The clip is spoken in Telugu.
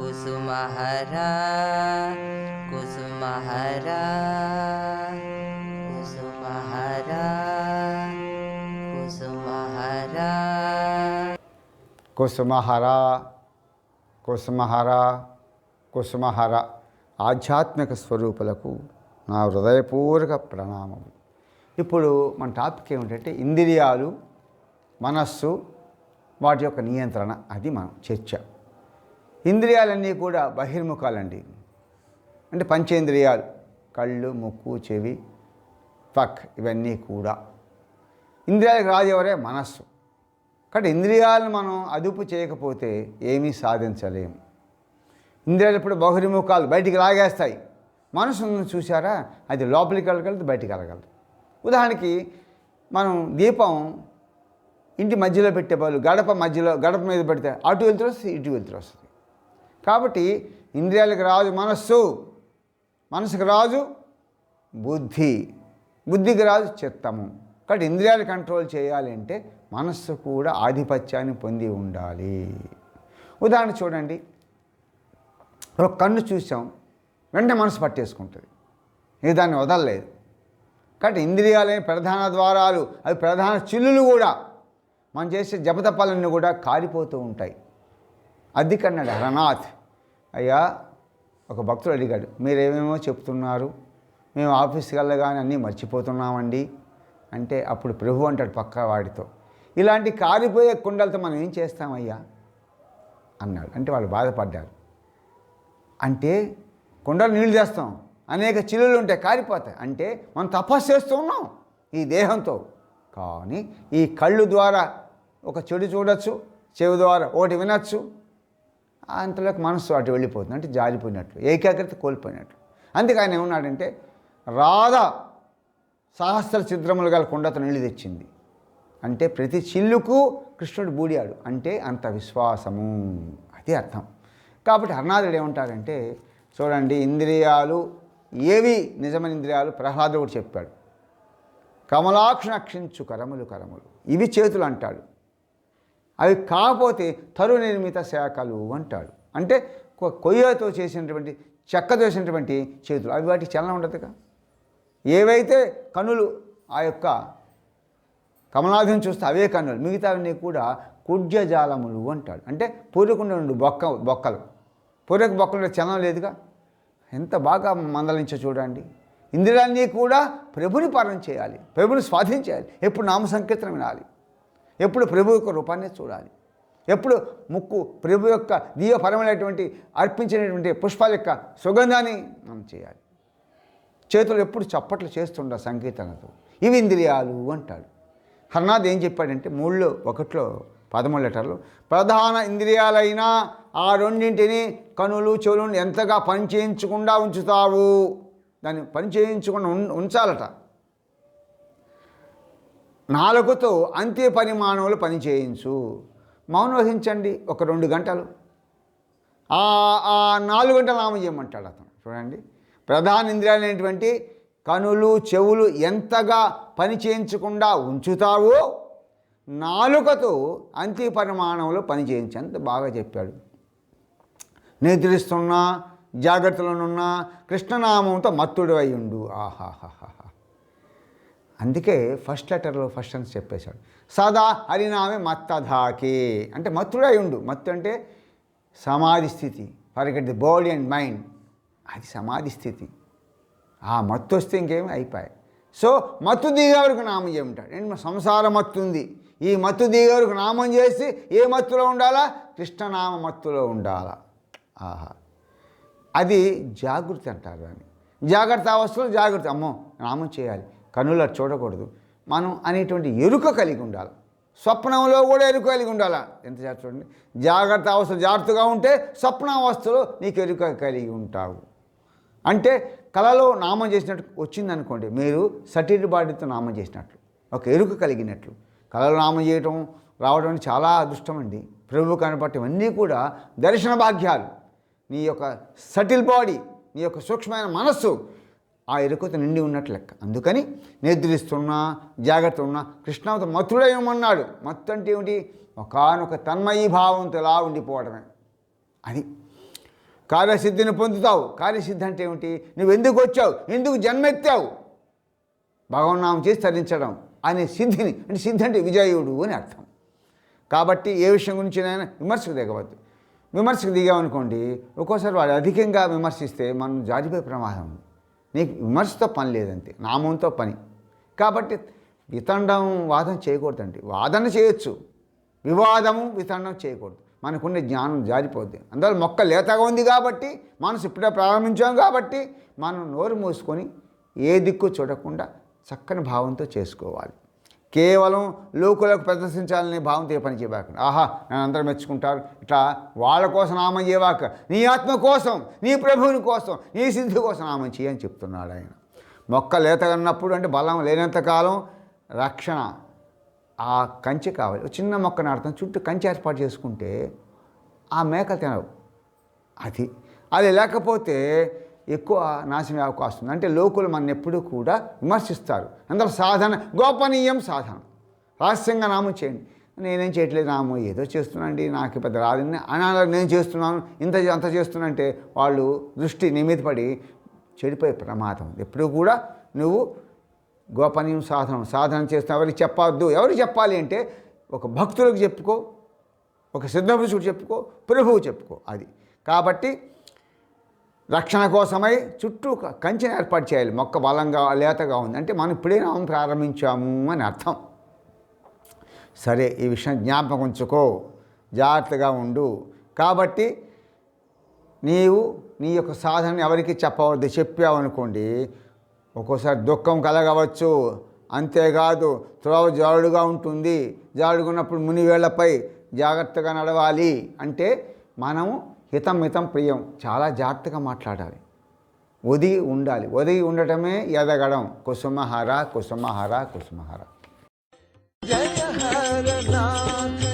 కుసుమహరా కుసుమహరా కుసుమహరా కుసుమహరా కుసుమహర కుసుమహర కుసుమహర ఆధ్యాత్మిక స్వరూపులకు నా హృదయపూర్వక ప్రణామం. ఇప్పుడు మన టాపిక్ ఏమిటంటే ఇంద్రియాలు మనస్సు వాటి యొక్క నియంత్రణ. అది మనం చర్చ. ఇంద్రియాలన్నీ కూడా బహిర్ముఖాలండి. అంటే పంచేంద్రియాలు కళ్ళు ముక్కు చెవి పక్ ఇవన్నీ కూడా. ఇంద్రియాలకు రాదు ఎవరే? మనస్సు. కాబట్టి ఇంద్రియాలను మనం అదుపు చేయకపోతే ఏమీ సాధించలేము ఇంద్రియాలు ఇప్పుడు బహిర్ముఖాలు బయటికి లాగేస్తాయి. మనసు చూసారా అది లోపలికి వెళ్ళగలదు బయటికి వెళ్ళగలదు. ఉదాహరణకి మనం దీపం ఇంటి మధ్యలో పెట్టే బదులు గడప మధ్యలో గడప మీద పెడితే అటు వెళ్తురు వస్తుంది ఇటు వెళ్తురు వస్తుంది. కాబట్టి ఇంద్రియాలకు రాజు మనస్సు మనసుకు రాజు బుద్ధి. బుద్ధికి రాజు చిత్తము. కాబట్టి ఇంద్రియాలు కంట్రోల్ చేయాలి అంటే మనస్సు కూడా ఆధిపత్యాన్ని పొంది ఉండాలి. ఉదాహరణ చూడండి. ఒక కన్ను చూసాం. వెంటనే మనసు పట్టేసుకుంటుంది. ఇది దాన్ని వదలలేదు. కాబట్టి ఇంద్రియాలే ప్రధాన ద్వారాలు అవి ప్రధాన చిల్లులు కూడా మనం చేసే జపతపాలన్నీ కూడా కారిపోతూ ఉంటాయి. అది కన్నాడు హరనాథ్. అయ్యా ఒక భక్తుడు అడిగాడు మీరేమేమో చెప్తున్నారు? మేము ఆఫీస్కి వెళ్ళగానే అన్నీ మర్చిపోతున్నామండి. అంటే అప్పుడు ప్రభు అంటాడు పక్క వాడితో ఇలాంటి కారిపోయే కుండలతో మనం ఏం చేస్తామయ్యా? అన్నాడు. అంటే వాళ్ళు బాధపడ్డారు. అంటే కుండలు నీళ్ళు చేస్తాం అనేక చిల్లులు ఉంటాయి కారిపోతాయి. అంటే మనం తపస్సు చేస్తూ ఉన్నాం ఈ దేహంతో. కానీ ఈ కళ్ళు ద్వారా ఒక చెడు చూడొచ్చు చెవి ద్వారా ఒకటి వినొచ్చు అంతలోకి మనస్సు అటు వెళ్ళిపోతుంది అంటే జారిపోయినట్లు ఏకాగ్రత కోల్పోయినట్లు. అందుకే ఆయన ఏమన్నాడంటే రాధ సహస్ర చిత్రములు గల కుండత నీళ్ళు తెచ్చింది. అంటే ప్రతి చిల్లుకు కృష్ణుడు బూడియాడు. అంటే అంత విశ్వాసము. అది అర్థం. కాబట్టి హర్నాథుడు ఏమంటాడంటే చూడండి ఇంద్రియాలు ఏవి నిజమైన ఇంద్రియాలు ప్రహ్లాదుడు కూడా చెప్పాడు. కమలాక్షణక్షించు కరములు కరములు. ఇవి చేతులు అంటాడు. అవి కాకపోతే తరు నిర్మిత శాఖలు అంటాడు. అంటే కొయ్యతో చేసినటువంటి చెక్కతో చేసినటువంటి చేతులు అవి వాటికి చలనం ఉండదుగా? ఏవైతే కనులు ఆ యొక్క కమలాభిని చూస్తే అవే కన్నులు మిగతావన్నీ కూడా కుడ్యజాలములు అంటాడు. అంటే పూర్వకుండా రెండు బొక్క బొక్కలు. పూర్వక బొక్కలు చలనం లేదుగా? ఎంత బాగా మందలించో చూడండి. ఇంద్రియాన్ని కూడా ప్రభుని పాలన చేయాలి ప్రభుని స్వాధీనం చేయాలి ఎప్పుడు నామ సంకీర్తనం వినాలి. ఎప్పుడు ప్రభు యొక్క రూపాన్ని చూడాలి. ఎప్పుడు ముక్కు ప్రభు యొక్క దీయపరమైనటువంటి అర్పించినటువంటి పుష్పాల యొక్క సుగంధాన్ని మనం చేయాలి. చేతులు ఎప్పుడు చప్పట్లు చేస్తుండ సంకీర్తనతో ఇవి ఇంద్రియాలు అంటాడు. హర్నాథ్ ఏం చెప్పాడంటే మూడులో ఒకటిలో పదమూడు లెటర్లు ప్రధాన ఇంద్రియాలైన ఆ రెండింటిని కనులు చెవులను ఎంతగా పనిచేయించకుండా ఉంచుతావు. దాన్ని పనిచేయించకుండా ఉంచాలట. నాలుగుతో అంత్య పరిమాణములు పనిచేయించు. మౌనం వహించండి ఒక రెండు గంటలు. ఆ నాలుగు గంటల నామ చేయమంటాడు అతను. చూడండి. ప్రధాన ఇంద్రియాలైనటువంటి కనులు చెవులు ఎంతగా పని చేయించకుండా ఉంచుతావో నాలుకతో అంత్య పరిమాణంలో పనిచేయించు అంత బాగా చెప్పాడు. నిద్రిస్తున్నా జాగ్రత్తలోనున్నా కృష్ణనామంతో మత్తుడు అయ్యుండు ఆహాహాహా అందుకే ఫస్ట్ లెటర్లో ఫస్ట్ అని చెప్పేశాడు. సదా హరినామే మత్తధాకే అంటే మత్తుడై ఉండు. మత్తు అంటే సమాధి స్థితి. Forget the body and mind అది సమాధి స్థితి. ఆ మత్తు వస్తే ఇంకేమి అయిపోయాయి. సో మత్తు దిగేవరకు నామం చేయమంటాడు ఏంటి సంసార మత్తు ఉంది. ఈ మత్తు దిగే వరకు నామం చేసి ఏ మత్తులో ఉండాలా? కృష్ణనామ మత్తులో ఉండాలా? ఆహా. అది జాగృతి అంటారు దాన్ని. జాగ్రత్త అవస్థలో జాగ్రత్త అమ్మో నామం చేయాలి. కన్నులు చూడకూడదు. మనం అనేటువంటి ఎరుక కలిగి ఉండాలి. స్వప్నంలో కూడా ఎరుక కలిగి ఉండాలా? ఎంత జాగ్రత్త చూడండి. జాగ్రత్త అవస్థ జాగ్రత్తగా ఉంటే స్వప్నావస్థలో నీకు ఎరుక కలిగి ఉంటావు. అంటే కళలో నామం చేసినట్టు వచ్చిందనుకోండి మీరు సటిల్ బాడీతో నామం చేసినట్లు ఒక ఎరుక కలిగినట్లు. కళలో నామం చేయటం రావడం చాలా అదృష్టం అండి. ప్రభు కనపడటం అన్నీ కూడా దర్శన భాగ్యాలు. నీ యొక్క సటిల్ బాడీ నీ యొక్క సూక్ష్మమైన మనస్సు ఆ ఎరుకత నిండి ఉన్నట్లు లెక్క. అందుకని నిద్రిస్తున్నా జాగ్రత్త ఉన్నా కృష్ణావత మత్తుడేమన్నాడు మత్తు అంటే ఏమిటి? ఒకనొక తన్మయీ భావంతో ఇలా ఉండిపోవడమే. అని కార్యసిద్ధిని పొందుతావు. కార్యసిద్ధి అంటే ఏమిటి? నువ్వు ఎందుకు వచ్చావు ఎందుకు జన్మెత్తావు భగవన్నామం చేసి తరించడం అనే సిద్ధిని. అంటే సిద్ధి అంటే విజయుడు అని అర్థం. కాబట్టి ఏ విషయం గురించి అయినా విమర్శకు దిగవద్దు. విమర్శకు దిగామనుకోండి ఒక్కోసారి వాడు అధికంగా విమర్శిస్తే మనం జారిపోయే ప్రమాదం ఉంది. నీకు విమర్శతో పని లేదంతే నామంతో పని. కాబట్టి వితండం వాదం చేయకూడదండి. వాదన చేయొచ్చు. వివాదము వితండం చేయకూడదు. మనకున్న జ్ఞానం జారిపోద్ది. అందువల్ల మొక్క లేతగా ఉంది కాబట్టి మనసు ఇప్పుడే ప్రారంభించాం కాబట్టి మనం నోరు మూసుకొని ఏ దిక్కు చూడకుండా చక్కని భావంతో చేసుకోవాలి. కేవలం లోకులకు ప్రదర్శించాలనే భావంతో ఏ పని చేయబాక. ఆహా నన్ను అందరూ మెచ్చుకుంటారు. ఇట్లా వాళ్ళ కోసం నామం చేయవాక నీ ఆత్మ కోసం నీ ప్రభువుని కోసం నీ సిద్ధి కోసం నామం చేయని చెప్తున్నాడు ఆయన. మొక్క లేతగన్నప్పుడు అంటే బలం లేనంతకాలం రక్షణ ఆ కంచె కావాలి. చిన్న మొక్క నాటుతాం చుట్టూ కంచె ఏర్పాటు చేసుకుంటే ఆ మేకలు తినవు. అది అది లేకపోతే ఎక్కువ నాశనం అవకాశం ఉంది. అంటే లోకులు మన ఎప్పుడూ కూడా విమర్శిస్తారు. అందరూ సాధన గోపనీయం సాధన. రహస్యంగా నామం చేయండి. నేనేం చేయట్లేదు నామం ఏదో చేస్తున్నానండి నాకు పెద్ద రాదని అనాల నేను చేస్తున్నాను ఇంత అంత చేస్తున్నానంటే వాళ్ళు దృష్టి నీ మీద పడి చెడిపోయే ప్రమాదం ఎప్పుడూ కూడా నువ్వు గోపనీయం సాధనం సాధన చేస్తున్నావు ఎవరికి చెప్పవద్దు. ఎవరికి చెప్పాలి అంటే ఒక భక్తులకు చెప్పుకో ఒక సిద్ధపురుషుడు చెప్పుకో ప్రభువు చెప్పుకో అది. కాబట్టి రక్షణ కోసమై చుట్టూ కంచెను ఏర్పాటు చేయాలి. మొక్క బలంగా లేతగా ఉంది. అంటే మనం ఇప్పుడే నామం ప్రారంభించాము అని అర్థం. సరే ఈ విషయం జ్ఞాపకం ఉంచుకో. జాగ్రత్తగా ఉండు. కాబట్టి నీవు నీ యొక్క సాధన ఎవరికి చెప్పవద్దు. చెప్పావనుకోండి ఒక్కోసారి దుఃఖం కలగవచ్చు. అంతేకాదు త్రోవ జారుడుగా ఉంటుంది. జారుడుకున్నప్పుడు మునివేళ్ళపై జాగ్రత్తగా నడవాలి. అంటే మనము హితం హితం ప్రియం చాలా జాగ్రత్తగా మాట్లాడాలి. ఒదిగి ఉండాలి. ఒదిగి ఉండటమే ఎదగడం కుసుమహార కుసుమహార కుసుమహార. జయ